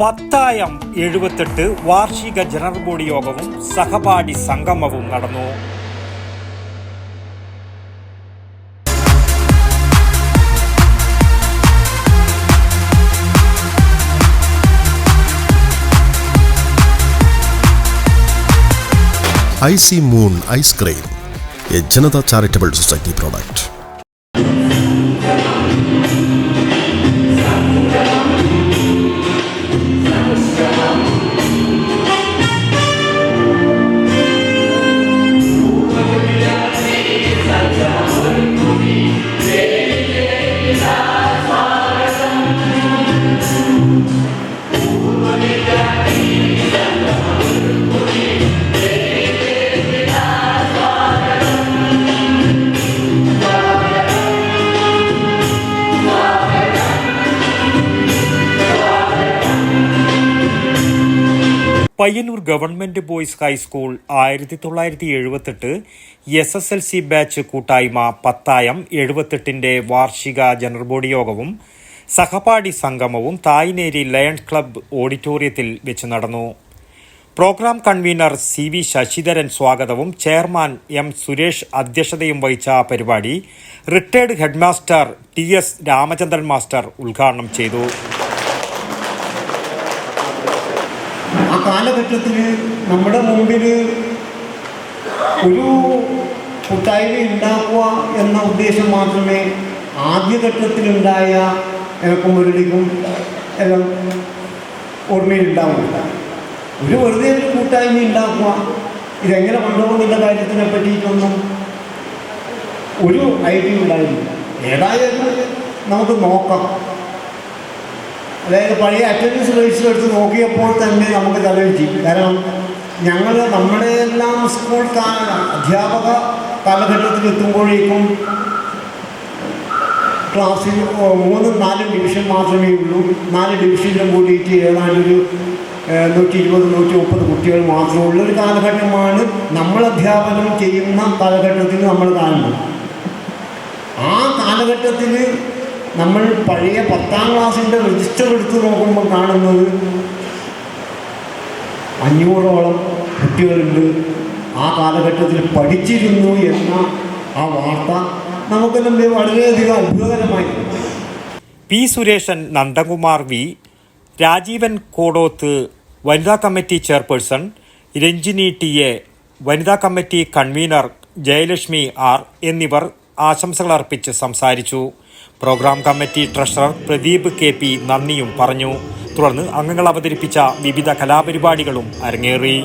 പത്തായം എഴുപത്തെട്ട് വാർഷിക ജനറൽ ബോഡി യോഗവും സഹപാഠി സംഗമവും നടന്നു. I C moon ice cream A Janata charitable society product. Payyanur government boys high school ആയിരത്തി തൊള്ളായിരത്തി എഴുപത്തെട്ട് S S L C batch കൂട്ടായ്മ പത്തായം എഴുപത്തെട്ടിന്റെ വാർഷിക ജനറൽ ബോഡി യോഗവും സഹപാഠി സംഗമവും തായ്നേരി ലയൺസ് ക്ലബ്ബ് ഓഡിറ്റോറിയത്തിൽ വെച്ച് നടന്നു. Programme convener C V Sasidharan സ്വാഗതവും ചെയർമാൻ എം സുരേഷ് അധ്യക്ഷതയും വഹിച്ച പരിപാടി retired headmaster T S Ramachandran master ഉദ്ഘാടനം ചെയ്തു ആ കാലഘട്ടത്തിൽ നമ്മുടെ മുമ്പിൽ ഒരു കൂട്ടായ്മ ഉണ്ടാക്കുക എന്ന ഉദ്ദേശം മാത്രമേ ആദ്യഘട്ടത്തിലുണ്ടായ കുമരടിക്കും എല്ലാം ഓർമ്മയിലുണ്ടാവുന്നില്ല ഒരു വെറുതെ ഒരു കൂട്ടായ്മ ഉണ്ടാക്കുക ഇതെങ്ങനെ കൊണ്ടുപോകുന്നുള്ള കാര്യത്തിനെ പറ്റിയിട്ടൊന്നും ഒരു ഐഡിയ ഉണ്ടായിരുന്നില്ല. ഏതായാലും നമുക്ക് നോക്കാം. അതായത് പഴയ അറ്റൻഡൻസ് റേറ്റ്സ് എടുത്ത് നോക്കിയപ്പോൾ തന്നെ നമുക്ക് തലവെറ്റി കാരണം ഞങ്ങൾ നമ്മുടെ എല്ലാം സ്കൂൾ അധ്യാപക കാലഘട്ടത്തിൽ എത്തുമ്പോഴേക്കും ക്ലാസ്സിൽ മൂന്നും നാലും ഡിവിഷൻ മാത്രമേ ഉള്ളൂ. നാല് ഡിവിഷനിലും കൂടിയിട്ട് ഏതാണ്ട് ഒരു ഏഹ്, നൂറ്റി ഇരുപത് നൂറ്റി മുപ്പത് കുട്ടികൾ മാത്രമേ ഉള്ളൂ. ഒരു കാലഘട്ടമാണ് നമ്മൾ അധ്യാപനം ചെയ്യുന്ന കാലഘട്ടത്തിൽ നമ്മൾ കാണുന്നത്. ആ കാലഘട്ടത്തിൽ നമ്മൾ പഴയ പത്താം ക്ലാസ്സിന്റെ രജിസ്റ്റർ എടുത്ത് നോക്കുമ്പോൾ കാണുന്നത് അഞ്ഞൂറോളം കുട്ടികളുണ്ട്. ആ കാലഘട്ടത്തിൽ പഠിച്ചിരുന്നു എന്ന ആ വാർത്ത നമുക്കെല്ലാം വളരെയധികം അത്ഭുതകരമായി. പി സുരേഷൻ നന്ദകുമാർ വി രാജീവൻ കോടോത്ത് വനിതാ committee chairperson Ranjini T A വനിതാ കമ്മിറ്റി കൺവീനർ ജയലക്ഷ്മി ആർ എന്നിവർ ആശംസകൾ അർപ്പിച്ച് സംസാരിച്ചു. Programme committee treasurer Pradeep K P നന്ദിയും പറഞ്ഞു. തുടർന്ന് അംഗങ്ങൾ അവതരിപ്പിച്ച വിവിധ കലാപരിപാടികളും അരങ്ങേറി.